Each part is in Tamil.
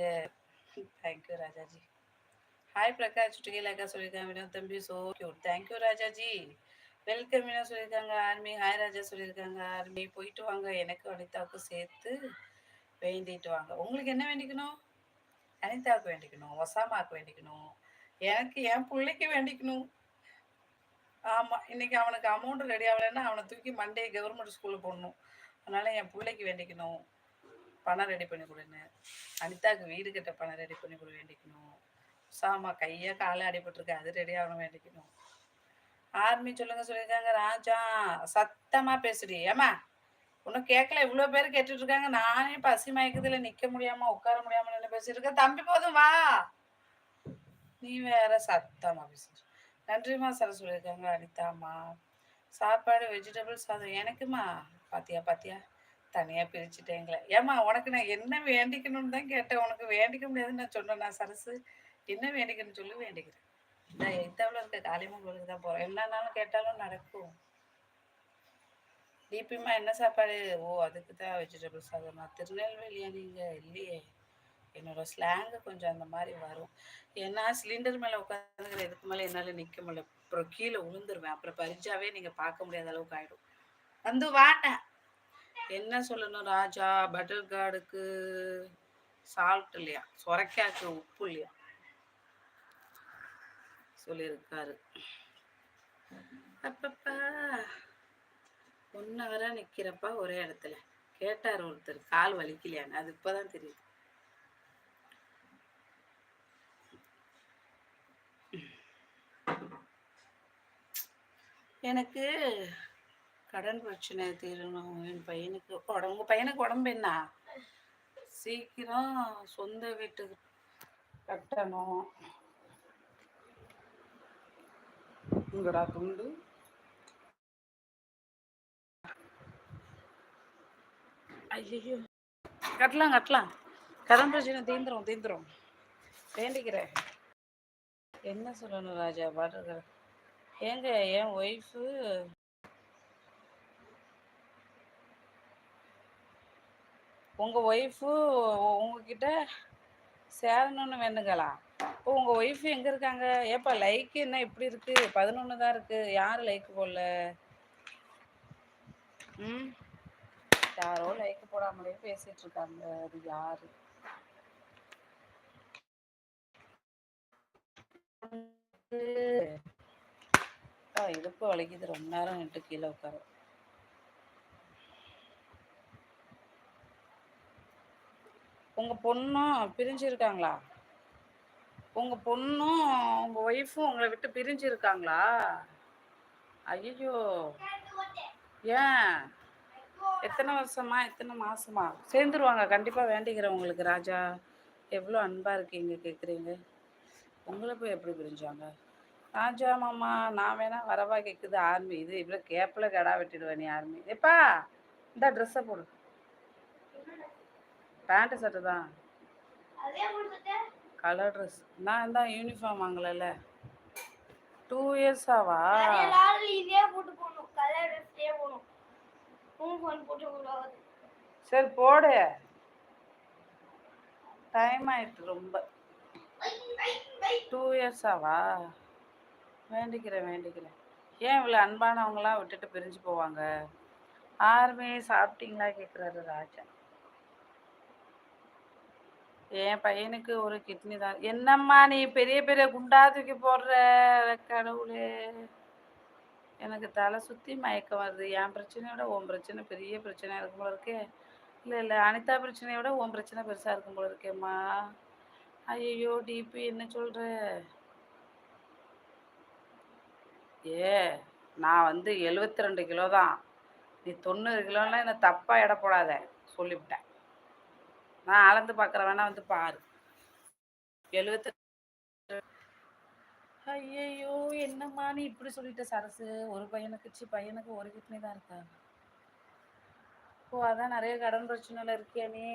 இருக்கீங்க thank you Rajaji. Hi Prakash. சுட்டிகேலாக்கா சொல்லியிருக்காங்க. வினோத் தம்பி so cute thank you Rajaji. Welcome Vino சொல்லியிருக்காங்க. ஆர்மி ஹாய் ராஜா சொல்லியிருக்காங்க. ஆர்மி போயிட்டு வாங்க. எனக்கு அனிதாவுக்கும் சேர்த்து வேண்டிட்டு வாங்க. உங்களுக்கு என்ன வேண்டிக்கணும்? அனிதாவுக்கு வேண்டிக்கணும். ஒசாமாவுக்கு வேண்டிக்கணும். எனக்கு என் பிள்ளைக்கு வேண்டிக்கணும். ஆமாம் இன்னைக்கு அவனுக்கு அமௌண்ட் ரெடி ஆகலைன்னா அவனை தூக்கி மண்டே கவர்மெண்ட் ஸ்கூலில் போடணும். அதனால் என் பிள்ளைக்கு வேண்டிக்கணும். பணம் ரெடி பண்ணி கொடுன்னு அனிதாவுக்கு வீடு கட்ட பணம் ரெடி பண்ணி கொடு வேண்டிக்கணும். சாமா கையை காலை அடிபட்டுருக்கு அது ரெடி ஆகணும் வேண்டிக்கணும். ஆர்மி சொல்லுங்க சொல்லியிருக்காங்க ராஜா. சத்தமா பேசுடி. ஏமா ஒன்றும் கேட்கல இவ்வளோ பேர் கேட்டுட்டு இருக்காங்க நானே பசி மயக்கத்துல நிக்க முடியாம உட்கார முடியாம நின்று பேசிட்டு தம்பி போதும் வா. நீ வேற சத்தமா பேசு நன்றிம்மா சார் சொல்லியிருக்காங்க அனிதாம்மா. சாப்பாடு வெஜிடபிள் சாதம். எனக்குமா பாத்தியா பாத்தியா? தனியா பிரிச்சுட்டேங்களே ஏமா உனக்கு நான் என்ன வேண்டிக்கணும்னு தான் கேட்டேன். உனக்கு வேண்டிக்க முடியாதுன்னு நான் சொன்னேன் நான் சரசு? என்ன வேண்டிக்கணும்னு சொல்லி வேண்டிக்கிறேன். நான் எத்தவள இருக்க காளியம்மன் கோயிலுக்கு தான் போறேன். என்னன்னாலும் கேட்டாலும் நடக்கும். டிபிமா என்ன சாப்பாடு? ஓ அதுக்கு தான் வெஜிடபிள் சாதமா. திருநெல்வேலியா நீங்க? இல்லையே. என்னோட ஸ்லாங்கு கொஞ்சம் அந்த மாதிரி வரும். ஏன்னா சிலிண்டர் மேலே உட்காந்துக்கிற இதுக்கு மேலே என்னால் நிற்க முடியல. அப்புறம் கீழே விழுந்துருவேன் அப்புறம் பரிச்சாவே நீங்கள் பார்க்க முடியாத அளவுக்கு ஆயிடும். வந்து வாட்டேன். என்ன சொல்லணும் ராஜா? பட்டர் கார்டுக்கு சால்ட் இல்லையா? சொரைக்காக்கு உப்பு இல்லையா? சொல்லியிருக்காரு. அப்பப்பா. ஒன்று வர ஒரே இடத்துல. கேட்டார் ஒருத்தர். கால் வலிக்கலையான்னு. அது இப்பதான் தெரியுது. எனக்கு கடன் பிரச்சனை தீரணும் என் பையனுக்கு உடம்பு பையனுக்கு உடம்பு என்ன? சீக்கிரம் சொந்த வீட்டுக்கு கட்டணும். உங்கடா துண்டு. ஐயோ கட்டலாம் கட்டலாம். கடன் பிரச்சனை தீந்துரும் தீந்துரும். வேண்டிக்கிறேன். என்ன சொல்லணும் ராஜா? பாட்டு ஏங்க என் ஒய்ஃபு உங்கள் ஒய்ஃபு உங்ககிட்ட சேரணும்னு வேணுங்களா? இப்போ உங்கள் ஒய்ஃபு எங்கே இருக்காங்க? ஏப்பா லைக்கு என்ன இப்படி இருக்கு? பதினொன்று தான் இருக்கு. யார் லைக்கு போடல? ம்? யாரோ லைக் போடாமலே பேசிட்டு இருக்காங்க. அது யாரு? இடுப்பு வலிக்குது. ரொம்ப நேரம் நின்று கீழே உட்காரும் உங்க பொண்ணும் பிரிஞ்சிருக்காங்களா? உங்க பொண்ணும் உங்க ஒய்ஃபும் உங்களை விட்டு பிரிஞ்சிருக்காங்களா? ஐயோ ஏன்? எத்தனை வருஷமா எத்தனை மாசமா? சேர்ந்துருவாங்க. கண்டிப்பா வேண்டிக்கிறேன் உங்களுக்கு ராஜா. எவ்வளோ அன்பா இருக்கீங்க கேக்குறீங்க. உங்களை போய் எப்படி பிரிஞ்சாங்க? ராஜா மாமா நான் வேணா வரவா கேட்குது ஆர்மி இது இவ்வளோ கேப்பில் கடா வெட்டிடுவேன் நீ ஆர்மி எப்பா இந்த ட்ரெஸ்ஸை போடு. பேண்ட்டு சட்டை தான். கலர் ட்ரெஸ் நான் தான் யூனிஃபார்ம் வாங்கலைல்ல. டூ போட்டு கூடாது சரி போடு. டைம் ஆயிட்டு ரொம்ப. டூ இயர்ஸாவா வேண்டிக்கிறேன் வேண்டிக்கிறேன். ஏன் இவ்வளோ அன்பானவங்களாம் விட்டுட்டு பிரிஞ்சு போவாங்க? ஆர்மி சாப்பிட்டீங்களா? கேட்குறாரு ராஜா என் பையனுக்கு ஒரு கிட்னி தான். என்னம்மா நீ பெரிய பெரிய குண்டா தூக்கி போடுற கடவுளே. எனக்கு தலை சுற்றி மயக்கம் வருது. என் பிரச்சனையோட உன் பிரச்சனை பெரிய பிரச்சனையாக இருக்கும் போல இருக்கே. இல்லை இல்லை அனிதா பிரச்சனையோட உன் பிரச்சனை பெருசாக இருக்கும் போல இருக்கேம்மா. ஐயோ டிபி என்ன சொல்கிற ஏ நான் வந்து எழுபத்தி ரெண்டு கிலோ தான். நீ தொண்ணூறு கிலோலாம் என்னை தப்பாக எடை போடாத. சொல்லிவிட்டேன். நான் அளந்து பார்க்குற வேணா வந்து பாரு. எழுபத்தி ஐயையோ என்னம்மா நீ இப்படி சொல்லிட்ட சரசு? ஒரு பையனுக்கு சி பையனுக்கு ஒரு கிட்னி தான் இருக்கா? ஓ அதான் நிறைய கடன் பிரச்சனைல இருக்கியா நீ?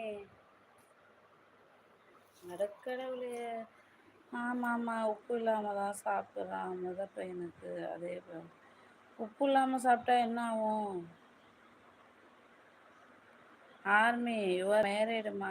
நடக்கடவுளே ஆமாம் ஆமாம் உப்பு இல்லாமல் தான் சாப்பிட்றான் முத பையனுக்கு. அதே உப்பு இல்லாமல் சாப்பிட்டா என்ன ஆகும்? Army your மேரேடுமா